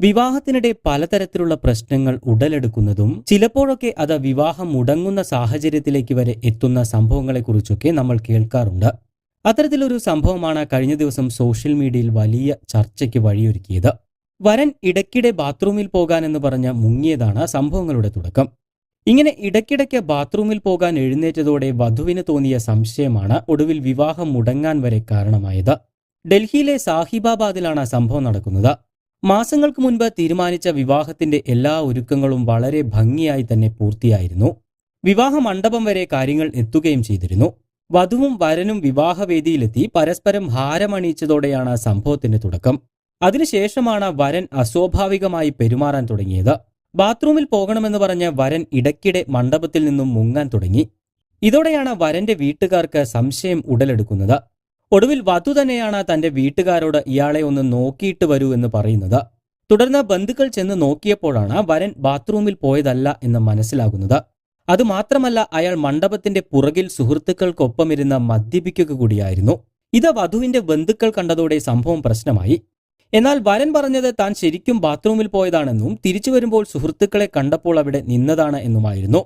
വിവാഹത്തിനിടെ പലതരത്തിലുള്ള പ്രശ്നങ്ങൾ ഉടലെടുക്കുന്നതും ചിലപ്പോഴൊക്കെ അത് വിവാഹം മുടങ്ങുന്ന സാഹചര്യത്തിലേക്ക് വരെ എത്തുന്ന സംഭവങ്ങളെക്കുറിച്ചൊക്കെ നമ്മൾ കേൾക്കാറുണ്ട്. അത്തരത്തിലൊരു സംഭവമാണ് കഴിഞ്ഞ ദിവസം സോഷ്യൽ മീഡിയയിൽ വലിയ ചർച്ചയ്ക്ക് വഴിയൊരുക്കിയത്. വരൻ ഇടയ്ക്കിടെ ബാത്റൂമിൽ പോകാനെന്ന് പറഞ്ഞ മുങ്ങിയതാണ് സംഭവങ്ങളുടെ തുടക്കം. ഇങ്ങനെ ഇടയ്ക്കിടയ്ക്ക് ബാത്റൂമിൽ പോകാൻ എഴുന്നേറ്റതോടെ വധുവിന് തോന്നിയ സംശയമാണ് ഒടുവിൽ വിവാഹം മുടങ്ങാൻ വരെ കാരണമായത്. ഡൽഹിയിലെ സാഹിബാബാദിലാണ് സംഭവം നടക്കുന്നത്. മാസങ്ങൾക്ക് മുൻപ് തീരുമാനിച്ച വിവാഹത്തിന്റെ എല്ലാ ഒരുക്കങ്ങളും വളരെ ഭംഗിയായി തന്നെ പൂർത്തിയായിരുന്നു. വിവാഹ മണ്ഡപം വരെ കാര്യങ്ങൾ എത്തുകയും ചെയ്തിരുന്നു. വധുവും വരനും വിവാഹവേദിയിലെത്തി പരസ്പരം ഹാരമണിയിച്ചതോടെയാണ് സംഭവത്തിന്റെ തുടക്കം. അതിനുശേഷമാണ് വരൻ അസ്വാഭാവികമായി പെരുമാറാൻ തുടങ്ങിയത്. ബാത്റൂമിൽ പോകണമെന്ന് പറഞ്ഞ് വരൻ ഇടയ്ക്കിടെ മണ്ഡപത്തിൽ നിന്നും മുങ്ങാൻ തുടങ്ങി. ഇതോടെയാണ് വരന്റെ വീട്ടുകാർക്ക് സംശയം ഉടലെടുക്കുന്നത്. ഒടുവിൽ വധു തന്നെയാണ് തന്റെ വീട്ടുകാരോട് ഇയാളെ ഒന്ന് നോക്കിയിട്ട് വരൂ എന്ന് പറയുന്നത്. തുടർന്ന് ബന്ധുക്കൾ ചെന്ന് നോക്കിയപ്പോഴാണ് വരൻ ബാത്റൂമിൽ പോയതല്ല എന്ന് മനസ്സിലാകുന്നത്. അതുമാത്രമല്ല അയാൾ മണ്ഡപത്തിന്റെ പുറകിൽ സുഹൃത്തുക്കൾക്കൊപ്പമിരുന്ന് മദ്യപിക്കുക കൂടിയായിരുന്നു. ഇത് വധുവിന്റെ ബന്ധുക്കൾ കണ്ടതോടെ സംഭവം പ്രശ്നമായി. എന്നാൽ വരൻ പറഞ്ഞത് താൻ ശരിക്കും ബാത്റൂമിൽ പോയതാണെന്നും തിരിച്ചു വരുമ്പോൾ സുഹൃത്തുക്കളെ കണ്ടപ്പോൾ അവിടെ നിന്നതാണ് എന്നുമായിരുന്നു.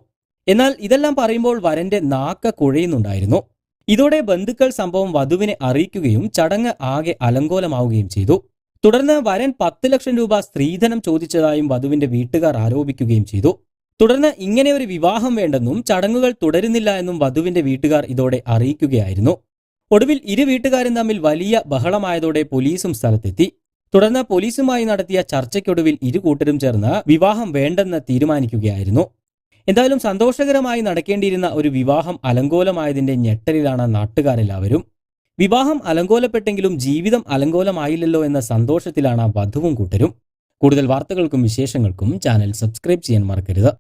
എന്നാൽ ഇതെല്ലാം പറയുമ്പോൾ വരന്റെ നാക്ക കുഴയുന്നുണ്ടായിരുന്നു. ഇതോടെ ബന്ധുക്കൾ സംഭവം വധുവിനെ അറിയിക്കുകയും ചടങ്ങ് ആകെ അലങ്കോലമാവുകയും ചെയ്തു. തുടർന്ന് വരൻ പത്ത് ലക്ഷം രൂപ സ്ത്രീധനം ചോദിച്ചതായും വധുവിന്റെ വീട്ടുകാർ ആരോപിക്കുകയും ചെയ്തു. തുടർന്ന് ഇങ്ങനെ ഒരു വിവാഹം വേണ്ടെന്നും ചടങ്ങുകൾ തുടരുന്നില്ല എന്നും വധുവിന്റെ വീട്ടുകാർ ഇതോടെ അറിയിക്കുകയായിരുന്നു. ഒടുവിൽ ഇരു വീട്ടുകാരും തമ്മിൽ വലിയ ബഹളമായതോടെ പോലീസും സ്ഥലത്തെത്തി. തുടർന്ന് പോലീസുമായി നടത്തിയ ചർച്ചയ്ക്കൊടുവിൽ ഇരു കൂട്ടരും ചേർന്ന് വിവാഹം വേണ്ടെന്ന് തീരുമാനിക്കുകയായിരുന്നു. എന്തായാലും സന്തോഷകരമായി നടക്കേണ്ടിയിരുന്ന ഒരു വിവാഹം അലങ്കോലമായതിന്റെ ഞെട്ടലിലാണ് നാട്ടുകാരെല്ലാവരും. വിവാഹം അലങ്കോലപ്പെട്ടെങ്കിലും ജീവിതം അലങ്കോലമായില്ലല്ലോ എന്ന സന്തോഷത്തിലാണ് വധുവും കൂട്ടരും. കൂടുതൽ വാർത്തകൾക്കും വിശേഷങ്ങൾക്കും ചാനൽ സബ്സ്ക്രൈബ് ചെയ്യാൻ മറക്കരുത്.